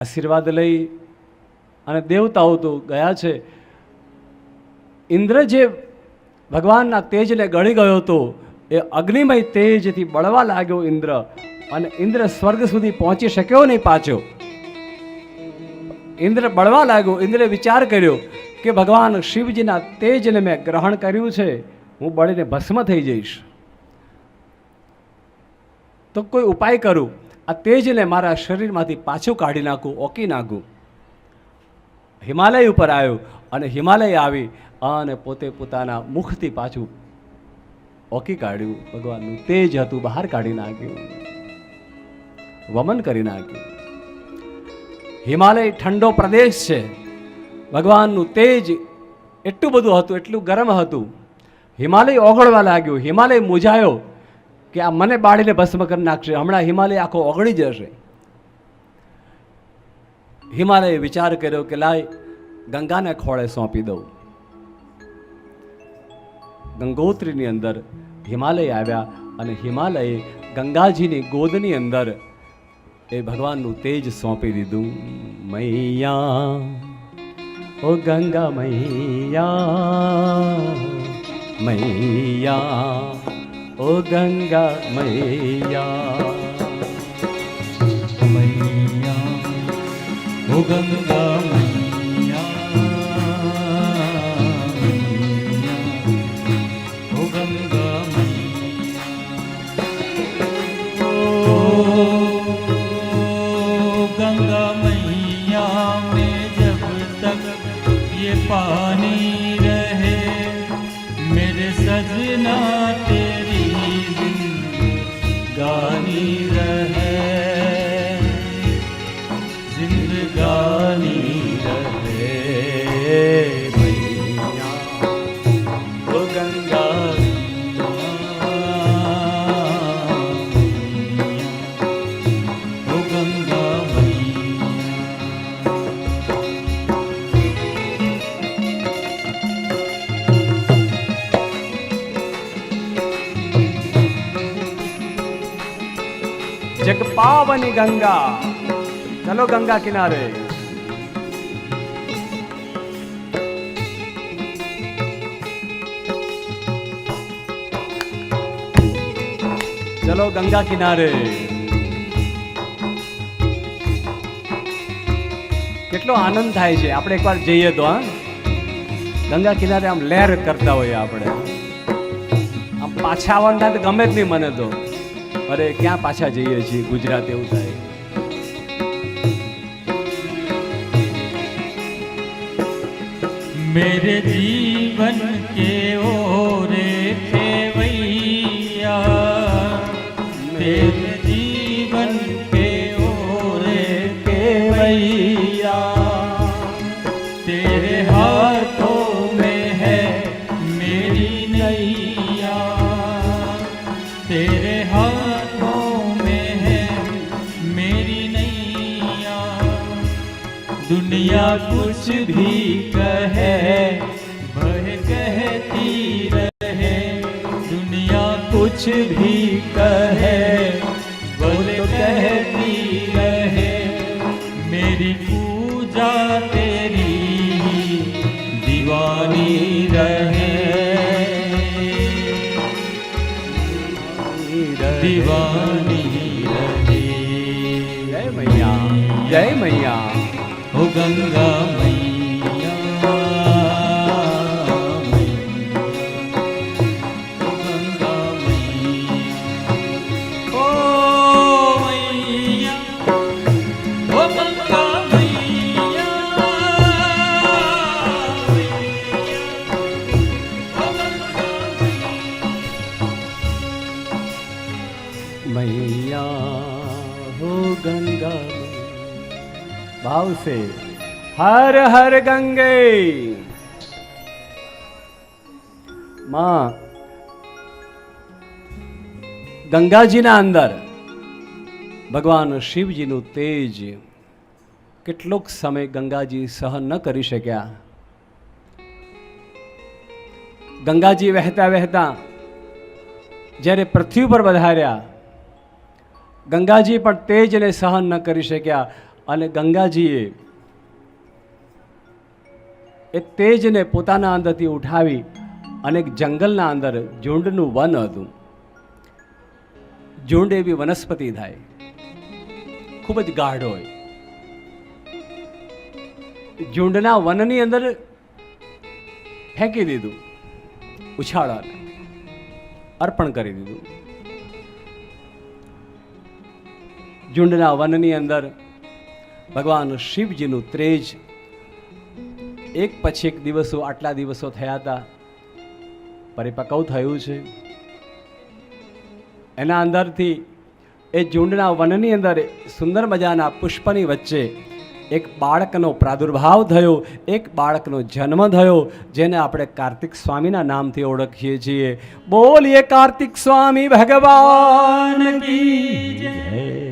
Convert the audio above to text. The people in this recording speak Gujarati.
આશીર્વાદ લઈ અને દેવતાઓ તો ગયા છે. ઇન્દ્ર જે ભગવાનના તેજને ગળી ગયો હતો, એ અગ્નિમય તેજથી બળવા લાગ્યો ઇન્દ્ર અને ઇન્દ્ર સ્વર્ગ સુધી પહોંચી શક્યો નહીં પાછો. ઇન્દ્ર બળવા લાગ્યો. ઇન્દ્રે વિચાર કર્યો કે ભગવાન શિવજીના તેજને મેં ગ્રહણ કર્યું છે, હું બળીને ભસ્મ થઈ જઈશ. તો કોઈ ઉપાય કરું? આ તેજને મારા શરીરમાંથી પાછું કાઢી નાખું, ઓકી નાખું. હિમાલય ઉપર આવ્યો અને હિમાલય આવી અને પોતે પોતાના મુખથી પાછું ઓકી કાઢ્યું. ભગવાનનું તેજ હતું, બહાર કાઢી નાખ્યું. વમન કરી નાખ્યું. હિમાલય ઠંડો પ્રદેશ છે. ભગવાનનું તેજ એટલું બધું હતું, એટલું ગરમ હતું. હિમાલય ઓગળવા લાગ્યું. હિમાલય મૂંઝાયો કે આ મને બાળીને ભસ્મ કરી નાખશે. હમણાં હિમાલય આખો ઓગળી જશે. હિમાલયે વિચાર કર્યો કે લાય, ગંગાને ખોળે સોંપી દઉં. ગંગોત્રીની અંદર હિમાલય આવ્યા અને હિમાલયે ગંગાજીની ગોદની અંદર એ ભગવાનનું તેજ સોંપી દીધું. મૈયા, ઓ ગંગા મૈયા મૈયા ओ गङ्गा मैया। मैया गङ्गा मैया। गङ्गा मैया। गङ्गा मैया मे जानी मेरे सजनाटे जिंदगानी रहे જગ પાવની ગંગા ચલો ગંગા કિનારે ચલો ગંગા કિનારે કેટલો આનંદ થાય છે. આપણે એકવાર જઈએ તો, હા. ગંગા કિનારે આમ લહેર કરતા હોઈએ આપણે. આમ પાછા આવવાનું થાય તો ગમે જ નહીં મને તો. અરે ક્યાં પાછા જઈએ છીએ ગુજરાત એવું થાય मेरे जीवन के ओरे खेवैया तेरे जीवन के ओरे खेवैया तेरे हाथों में है मेरी नैया दुनिया कुछ भी कहे वह कहती रहे। दुनिया कुछ भी कहे, बोले कहती रहे। मेरी पूजा तेरी दीवानी रहे। दीवानी रहे। जय मैया। जय मैया। ఓ గంగా మై ભાવશે હર હર ગંગે માં ગંગાજીના અંદર ભગવાન શિવજીનું તેજ કેટલોક સમય ગંગાજી સહન ન કરી શક્યા ગંગાજી વહેતા વહેતા જ્યારે પૃથ્વી પર વધાર્યા ગંગાજી પણ તેજને સહન ન કરી શક્યા અને ગંગાજીએ એ તેજને પોતાના અંદરથી ઉઠાવી અને જંગલના અંદર ઝુંડનું વન હતું. ઝુંડ એવી વનસ્પતિ થાય. ખૂબ જ ગાઢ હોય. ઝુંડના વનની અંદર ફેંકી દીધું. ઉછાળાને અર્પણ કરી દીધું. ઝુંડના વનની અંદર ભગવાન શિવજીનું ત્રેજ. એક પછી એક દિવસો, આટલા દિવસો થયા હતા. પરિપક્વ થયું છે. એના અંદરથી એ ઝુંડના વનની અંદર, સુંદર મજાના પુષ્પની વચ્ચે એક બાળકનો પ્રાદુર્ભાવ થયો, એક બાળકનો જન્મ થયો, જેને આપણે કાર્તિક સ્વામીના નામથી ઓળખીએ છીએ. બોલીએ કાર્તિક સ્વામી ભગવાન કી જય.